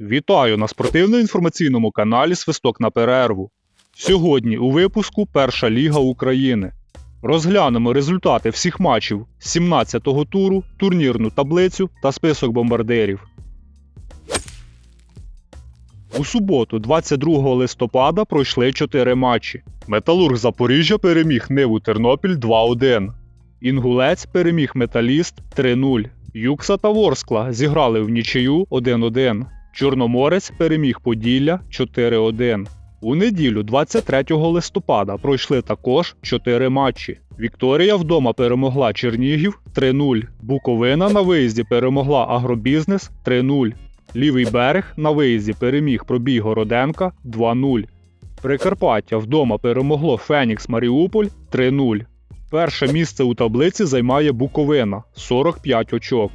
Вітаю на спортивно-інформаційному каналі Свисток на перерву. Сьогодні у випуску Перша Ліга України. Розглянемо результати всіх матчів 17-го туру, турнірну таблицю та список бомбардирів. У суботу, 22 листопада, пройшли 4 матчі. Металург Запоріжжя переміг Ниву Тернопіль 2-1. Інгулець переміг Металіст 3-0. Юкса та Ворскла зіграли в нічию 1-1. Чорноморець переміг Поділля 4-1. У неділю, 23 листопада, пройшли також 4 матчі. Вікторія вдома перемогла Чернігів 3-0. Буковина на виїзді перемогла Агробізнес 3-0. Лівий берег на виїзді переміг пробій Городенка 2-0. Прикарпаття вдома перемогло Фенікс Маріуполь 3-0. Перше місце у таблиці займає Буковина 45 очок.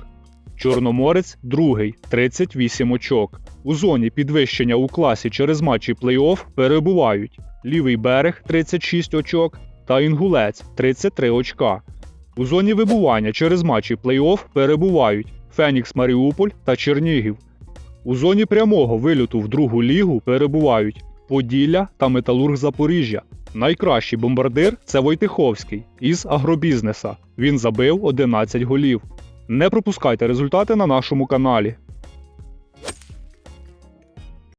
Чорноморець другий 38 очок. У зоні підвищення у класі через матчі плей-офф перебувають Лівий берег 36 очок та Інгулець 33 очка. У зоні вибування через матчі плей-офф перебувають Фенікс Маріуполь та Чернігів. У зоні прямого вильоту в другу лігу перебувають Поділля та Металург Запоріжжя. Найкращий бомбардир це Войтиховський із агробізнеса. Він забив 11 голів. Не пропускайте результати на нашому каналі.